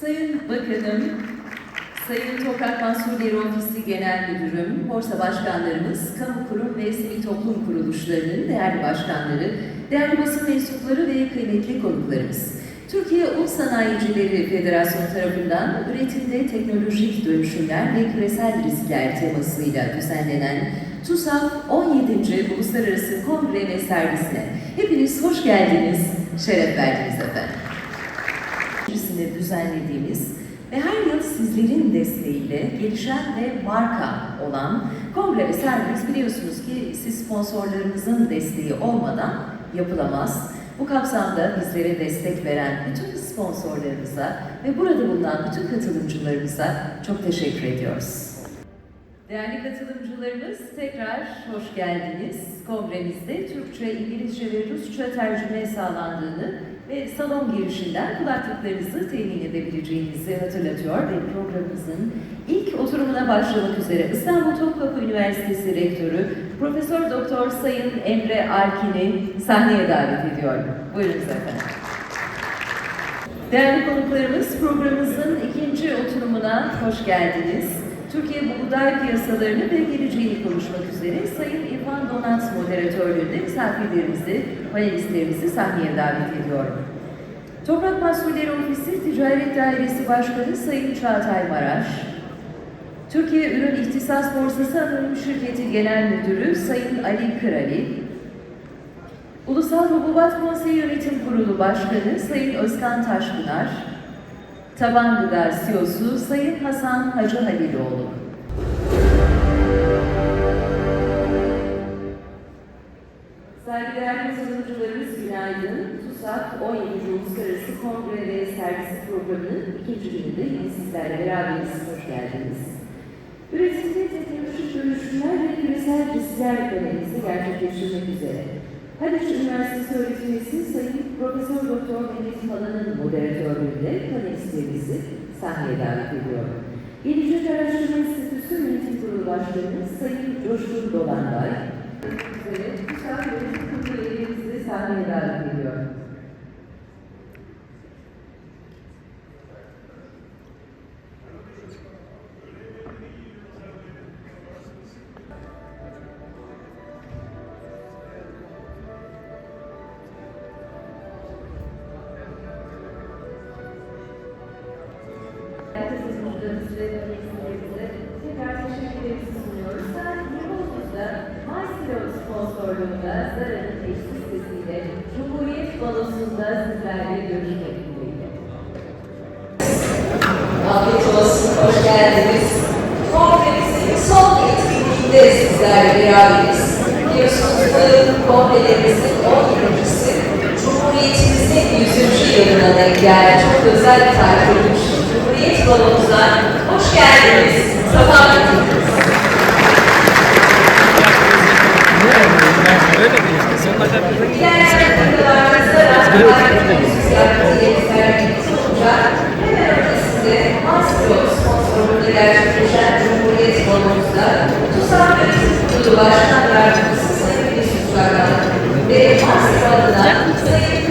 Sayın Bakanım, Sayın Toprak Mahsulleri Ofisi Genel Müdürüm, Borsa Başkanlarımız, Kamu Kurum ve Sivil Toplum Kuruluşlarının değerli başkanları, değerli basın mensupları ve kıymetli konuklarımız. Türkiye Un Sanayicileri Federasyonu tarafından üretimde teknolojik dönüşümler ve küresel riskler temasıyla düzenlenen TUSAF 17. Uluslararası Kongre ve Servisine hepiniz hoş geldiniz, şeref verdiniz efendim öncesinde düzenlediğimiz ve her yıl sizlerin desteğiyle gelişen ve marka olan kongre ve servis biliyorsunuz ki siz sponsorlarımızın desteği olmadan yapılamaz. Bu kapsamda bizlere destek veren bütün sponsorlarımıza ve burada bulunan bütün katılımcılarımıza çok teşekkür ediyoruz. Değerli katılımcılarımız tekrar hoş geldiniz. Kongremizde Türkçe, İngilizce ve Rusça tercüme sağlandığını ve salon girişinden kulaklıklarınızı temin edebileceğinizi hatırlatıyor ve programımızın ilk oturumuna başlamak üzere İstanbul Topkapı Üniversitesi Rektörü Profesör Doktor Sayın Emre Arkin'i sahneye davet ediyorum. Buyurunuz efendim. Değerli konuklarımız programımızın ikinci oturumuna hoş geldiniz. Türkiye buğday piyasalarını ve geleceğini konuşmak üzere Sayın İrfan Donat moderatörlüğünde misafirlerimizi, panelistlerimizi sahneye davet ediyorum. Toprak Mahsulleri Ofisi Ticaret Dairesi Başkanı Sayın Çağatay Maraş, Türkiye Ürün İhtisas Borsası Anonim Şirketi Genel Müdürü Sayın Ali Kırali, Ulusal Hububat Konseyi Yönetim Kurulu Başkanı Sayın Özkan Taşpınar, Taban Gıda CEO'su Sayın Hasan Hacı Haliloğlu. Saygıdeğer katılımcılarımız günaydın. TUSAK 17. Uluslararası Kongre ve Servisi Programı'nın ikinci gününde yine sizlerle beraberiz. Hoş geldiniz. Üretimde teknolojik dönüşümler ve küresel riskler panelimizi gerçekleştirmek üzere. Haliç Üniversitesi öğretim üyesi Sayın Profesör Doktor Mehmet Falan'ın moderatörlüğünde panelistlerimizi sahneye davet ediyorum. Gelecek Araştırma Enstitüsü Yönetim Kurulu Başkanı Sayın Coşkun Dolanbay, üzere TÜSAK Katılımcılarımızı ve panelistlerimize tekrar teşekkürlerimizi sunuyoruz. 20.30'da Maestro sponsorluğunda Zara'nın teşhis sesiyle Cumhuriyet Balosu'nda sizlerle görüşmek dileğiyle. Afiyet olsun, hoş geldiniz. Kongremizin son etkinliğinde sizlerle beraberiz. Biliyorsunuz kongrelerimizin 17.si Cumhuriyetimizin 100. yılına denk gelen çok özel bir tarih. Milliyet Yolumuza hoş geldiniz, sefa getirdiniz. Diğer yardımcılarınızla rastlanmak sosyal sergisi olacak. Hemen önce size Astro sponsorluğunda gerçekleşen Cumhuriyet Yolumuzda TUSAM Yönetim Kurulu Başkan Yardımcısı Sayın Yusuf Saran ve Astro adına Sayın